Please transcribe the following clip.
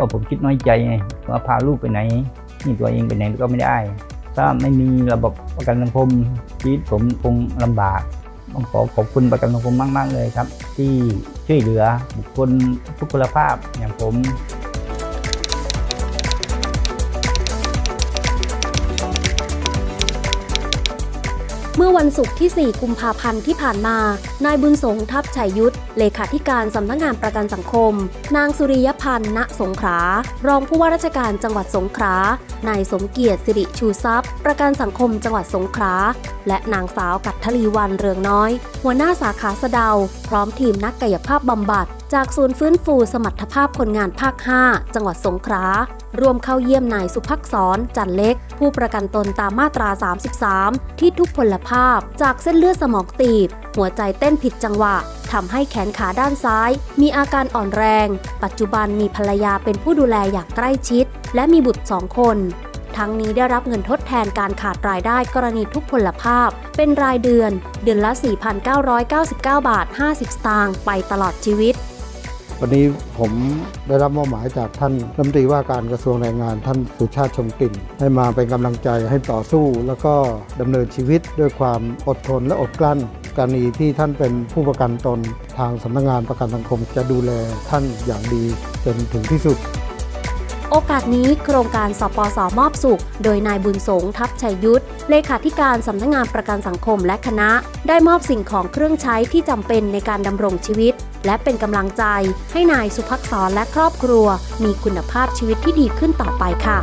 ก็ผมคิดน้อยใจไงว่าพาลูกไปไหนนี่ตัวเองไปไหนก็ไม่ได้ ถ้าไม่มีระบบประกันสังคมชีวิตผมคงลำบากต้องขอขอบคุณประกันสังคมมาก ๆ เลยครับ ที่ช่วยเหลือบุคคลทุกคุณภาพอย่างผม เมื่อวันศุกร์ที่ 4 กุมภาพันธ์ที่ผ่านมา นายบุญสงทัพชัยยุทธ เลขาธิการสำนักงานประกันสังคม นางสุริยพันธ์ ณ สงขลา รองผู้ว่าราชการจังหวัดสงขลา นายสมเกียรติสิริชูทรัพย์ ประกันสังคมจังหวัดสงขลา และนางสาวกัตทลีวันเรืองน้อย หัวหน้าสาขาสะเดา พร้อมทีมนักกายภาพบำบัด จากศูนย์ฟื้นฟูสมรรถภาพคนงานภาค 5 จังหวัดสงขลารวมเข้าเยี่ยมนายสุภักษรจันเล็ก ผู้ประกันตนตามมาตรา 33 ที่ทุกพลภาพ จากเส้นเลือดสมองตีบ หัวใจเต้นผิดจังหวะทำให้แขนขาด้านซ้าย มีอาการอ่อนแรง ปัจจุบันมีภรรยาเป็นผู้ดูแลอย่างใกล้ชิด และมีบุตรสองคน ทั้งนี้ได้รับเงินทดแทนการขาดรายได้กรณีทุกพลภาพ เป็นรายเดือน เดือนละ 4,999 บาท 50 สตางค์ไปตลอดชีวิต วันนี้ผมได้รับมอบหมายจากท่านรัฐมนตรีว่าการกระทรวงแรงงาน ท่านสุชาติชมกลิ่น ให้มาเป็นกำลังใจให้ต่อสู้ แล้วก็ดำเนินชีวิตด้วยความอดทนและอดกลั้นกรณีที่ท่านเป็นผู้ประกันตนทางสำนักงานประกันสังคมจะดูแลท่านอย่างดีจนถึงที่สุด โอกาสนี้โครงการสปสมอบสุข โดยนายบุญสงทัพชัยยุทธเลขาธิการสำนักงานประกันสังคมและคณะ ได้มอบสิ่งของเครื่องใช้ที่จำเป็นในการดำรงชีวิต และเป็นกำลังใจให้นายสุภักษรและครอบครัว มีคุณภาพชีวิตที่ดีขึ้นต่อไปค่ะ